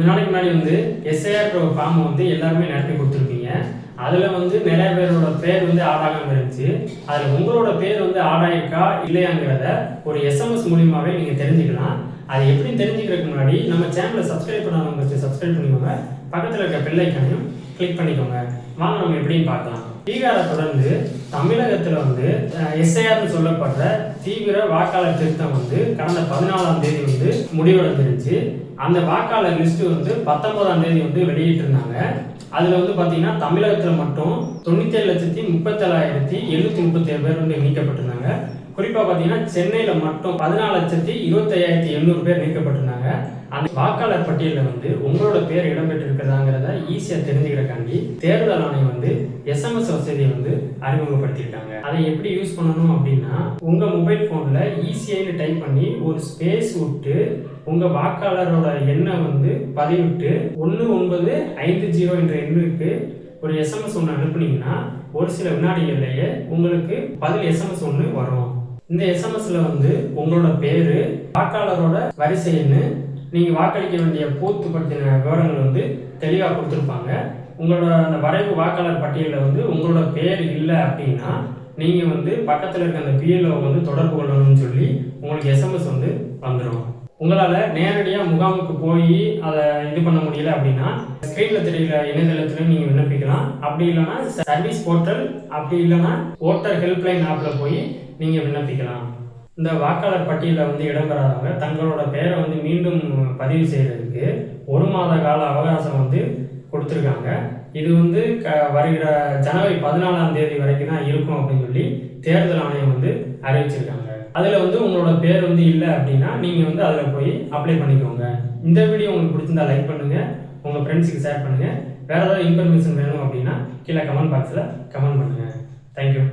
கொஞ்ச நாளைக்கு முன்னாடி வந்து எஸ்ஐஆர் ஃபார்ம் வந்து எல்லாருமே நடத்தி கொடுத்துருக்கீங்க. அதில் வந்து நிறைய பேரோட பேர் வந்து ஆடாகாமல் இருந்துச்சு. அதில் உங்களோட பேர் வந்து ஆடாயிருக்கா இல்லையாங்கிறத ஒரு எஸ்எம்எஸ் மூலியமாகவே நீங்கள் தெரிஞ்சுக்கலாம். அது எப்படி தெரிஞ்சுக்கிறதுக்கு முன்னாடி நம்ம சேனலை சப்ஸ்கிரைப் பண்ணாதவங்க சப்ஸ்கிரைப் பண்ணிக்கோங்க. பக்கத்தில் இருக்க பெல்லைக்கானையும் கிளிக் பண்ணிக்கோங்க. வாங்க நம்ம எப்படின்னு பார்க்கலாம். பீகாரை தொடர்ந்து தமிழகத்தில் வந்து எஸ்ஐஆர்னு சொல்லப்படுற தீவிர வாக்காளர் திருத்தம் வந்து கடந்த பதினாலாம் தேதி வந்து முடிவடைஞ்சிருச்சு அந்த வாக்காளர் லிஸ்ட் வந்து பத்தொன்பதாம் தேதி வந்து வெளியிட்டிருந்தாங்க. அதில் வந்து பார்த்தீங்கன்னா தமிழகத்தில் மட்டும் தொண்ணூத்தேழு லட்சத்தி முப்பத்தேழாயிரத்தி எழுநூத்தி முப்பத்தேழு பேர் வந்து நீக்கப்பட்டிருந்தாங்க. குறிப்பாக பார்த்தீங்கன்னா சென்னையில் மட்டும் பதினாலு லட்சத்தி இருபத்தையாயிரத்தி எழுநூறு பேர் நீக்கப்பட்டிருந்தாங்க. வாக்காளர் பட்டியலில் வந்து உங்களோட பேர் இடம்பெற்றிருக்கிறதாங்கிறத ஈஸியாக தெரிஞ்சுக்கிறக்காண்டி தேர்தல் ஆணையம் வந்து எஸ்எம்எஸ் வசதியை வந்து அறிமுகப்படுத்தியிருக்காங்க. அதை எப்படி யூஸ் பண்ணணும் அப்படின்னா உங்கள் மொபைல் ஃபோனில் ஈஸியாக டைப் பண்ணி ஒரு ஸ்பேஸ் விட்டு உங்கள் வாக்காளரோட எண்ணை வந்து பதிவிட்டு ஒன்று ஒன்பது ஐந்து ஜீரோ என்ற எண்ணுக்கு ஒரு எஸ்எம்எஸ் ஒன்று அனுப்புனீங்கன்னா ஒரு சில வினாடிகள்லேயே உங்களுக்கு பதில் எஸ்எம்எஸ் ஒன்று வரும். இந்த எஸ்எம்எஸ்ல வந்து உங்களோட பேரு வாக்காளரோட வரிசை நீங்கள் வாக்களிக்க வேண்டிய பூத்து பற்றின விவரங்கள் வந்து தெளிவாக கொடுத்துருப்பாங்க. உங்களோட அந்த வரைவு வாக்காளர் பட்டியலில் வந்து உங்களோட பேர் இல்லை அப்படின்னா நீங்கள் வந்து பக்கத்தில் இருக்க அந்த பிஎல்ஓ வந்து தொடர்பு கொள்ளணும்னு சொல்லி உங்களுக்கு எஸ்எம்எஸ் வந்து வந்துடும் உங்களால் நேரடியாக முகாமுக்கு போய் அதை இது பண்ண முடியல அப்படின்னா ஸ்க்ரீனில் தெரியல இணையதளத்துலையும் நீங்கள் விண்ணப்பிக்கலாம். அப்படி இல்லைன்னா சர்வீஸ் போர்ட்டல் அப்படி இல்லைன்னா ஓட்டர் ஹெல்ப்லைன் ஆப்பில் போய் நீங்கள் விண்ணப்பிக்கலாம். இந்த வாக்காளர் பட்டியலில் வந்து இடம்பெறாதவங்க தங்களோட பெயரை வந்து மீண்டும் பதிவு செய்கிறதுக்கு ஒரு மாத கால அவகாசம் வந்து கொடுத்துருக்காங்க. இது வந்து க வருகிற ஜனவரி பதினாலாம் தேதி வரைக்கும் தான் இருக்கும் அப்படின்னு சொல்லி தேர்தல் ஆணையம் வந்து அறிவிச்சிருக்காங்க. அதில் வந்து உங்களோட பேர் வந்து இல்லை அப்படின்னா நீங்கள் வந்து அதில் போய் அப்ளை பண்ணிக்கோங்க. இந்த வீடியோ உங்களுக்கு பிடிச்சிருந்தா லைக் பண்ணுங்கள் உங்கள் ஃப்ரெண்ட்ஸுக்கு ஷேர் பண்ணுங்கள் வேறு ஏதாவது இன்ஃபர்மேஷன் வேணும் அப்படின்னா கீழே கமெண்ட் பாக்ஸில் கமெண்ட் பண்ணுங்கள் தேங்க்யூ